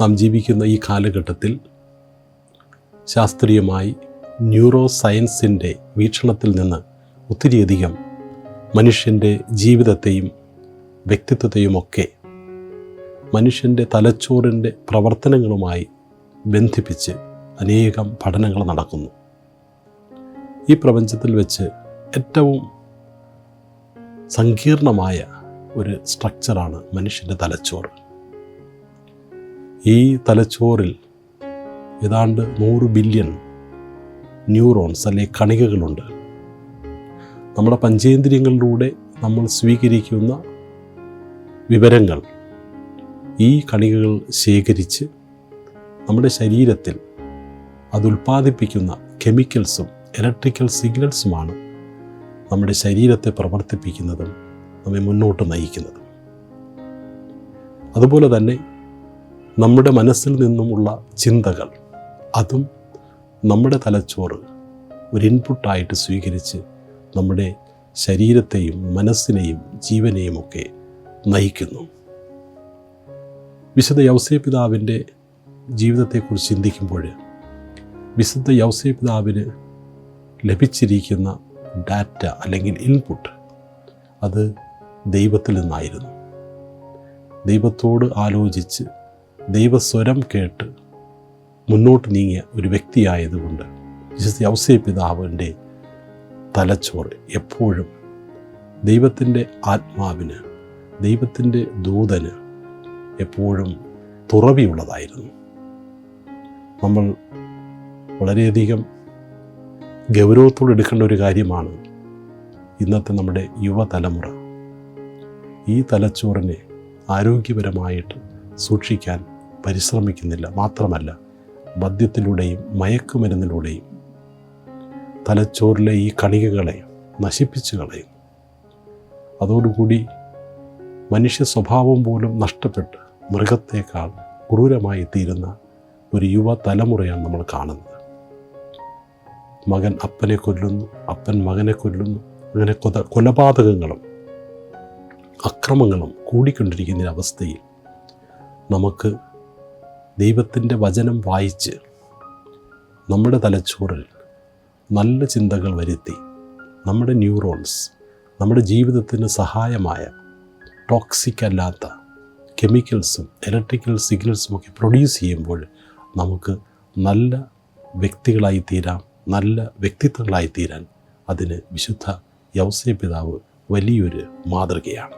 നാം ജീവിക്കുന്ന ഈ കാലഘട്ടത്തിൽ ശാസ്ത്രീയമായി ന്യൂറോ സയൻസിന്റെ വീക്ഷണത്തിൽ നിന്ന് ഒത്തിരിയധികം മനുഷ്യന്റെ ജീവിതത്തെയും വ്യക്തിത്വത്തെയും ഒക്കെ മനുഷ്യന്റെ തലച്ചോറിന്റെ പ്രവർത്തനങ്ങളുമായി ബന്ധിപ്പിച്ച് അനേകം പഠനങ്ങൾ നടക്കുന്നു. ഈ പ്രപഞ്ചത്തിൽ വെച്ച് ഏറ്റവും സങ്കീർണമായ ഒരു സ്ട്രക്ചറാണ് മനുഷ്യന്റെ തലച്ചോറ്. ഈ തലച്ചോറിൽ ഏതാണ്ട് നൂറ് ബില്യൺ ന്യൂറോൺസ് അല്ലെ കണികകളുണ്ട്. നമ്മുടെ പഞ്ചേന്ദ്രിയങ്ങളിലൂടെ നമ്മൾ സ്വീകരിക്കുന്ന വിവരങ്ങൾ ഈ കണികകൾ ശേഖരിച്ച് നമ്മുടെ ശരീരത്തിൽ അത് ഉൽപ്പാദിപ്പിക്കുന്ന കെമിക്കൽസും ഇലക്ട്രിക്കൽ സിഗ്നൽസുമാണ് നമ്മുടെ ശരീരത്തെ പ്രവർത്തിപ്പിക്കുന്നതും നമ്മെ മുന്നോട്ട് നയിക്കുന്നതും. അതുപോലെ തന്നെ നമ്മുടെ മനസ്സിൽ നിന്നുമുള്ള ചിന്തകൾ അതും നമ്മുടെ തലച്ചോറ് ഒരു ഇൻപുട്ടായിട്ട് സ്വീകരിച്ച് നമ്മുടെ ശരീരത്തെയും മനസ്സിനെയും ജീവനെയും ഒക്കെ നയിക്കുന്നു. വിശുദ്ധ യൗസേ പിതാവിന്റെ ജീവിതത്തെക്കുറിച്ച് ചിന്തിക്കുമ്പോൾ വിശുദ്ധ യൗസേ പിതാവിന് ലഭിച്ചിരിക്കുന്ന ഡാറ്റ അല്ലെങ്കിൽ ഇൻപുട്ട് അത് ദൈവത്തിൽ നിന്നായിരുന്നു. ദൈവത്തോട് ആലോചിച്ച് ദൈവസ്വരം കേട്ട് മുന്നോട്ട് നീങ്ങിയ ഒരു വ്യക്തിയായതുകൊണ്ട് വിശുദ്ധ ഔസേ പിതാവിന്റെ തലച്ചോറ് എപ്പോഴും ദൈവത്തിന്റെ ആത്മാവിന് ദൈവത്തിന്റെ ദൂതന് എപ്പോഴും തുറവിയുള്ളതായിരുന്നു. നമ്മൾ വളരെയധികം ഗൗരവത്തോടെ എടുക്കേണ്ട ഒരു കാര്യമാണ് ഇന്നത്തെ നമ്മുടെ യുവതലമുറ. ഈ തലച്ചോറിനെ ആരോഗ്യപരമായിട്ട് സൂക്ഷിക്കാൻ പരിശ്രമിക്കുന്നില്ല. മാത്രമല്ല മദ്യത്തിലൂടെയും മയക്കുമരുന്നിലൂടെയും തലച്ചോറിലെ ഈ കണികകളെ നശിപ്പിച്ചു കളയും അതോടുകൂടി മനുഷ്യ സ്വഭാവം പോലും നഷ്ടപ്പെട്ട് മൃഗത്തേക്കാൾ ക്രൂരമായി തീരുന്ന ഒരു യുവ തലമുറയാണ് നമ്മൾ കാണുന്നത്. മകൻ അപ്പനെ കൊല്ലുന്നു അപ്പൻ മകനെ കൊല്ലുന്നു. അങ്ങനെ കൊത കൊലപാതകങ്ങളും അക്രമങ്ങളും കൂടിക്കൊണ്ടിരിക്കുന്ന അവസ്ഥയിൽ നമുക്ക് ദൈവത്തിന്റെ വചനം വായിച്ച് നമ്മുടെ തലച്ചോറിൽ നല്ല ചിന്തകൾ വരുത്തി നമ്മുടെ ന്യൂറോൺസ് നമ്മുടെ ജീവിതത്തിന് സഹായമായ ടോക്സിക് അല്ലാത്ത കെമിക്കൽസും ഇലക്ട്രിക്കൽ സിഗ്നൽസും ഒക്കെ പ്രൊഡ്യൂസ് ചെയ്യുമ്പോൾ നമുക്ക് നല്ല വ്യക്തികളായി തീരാം നല്ല വ്യക്തിത്വങ്ങളായി തീരാൻ അതിന് വിശുദ്ധ യൗസേ പിതാവ് വലിയൊരു മാതൃകയാണ്.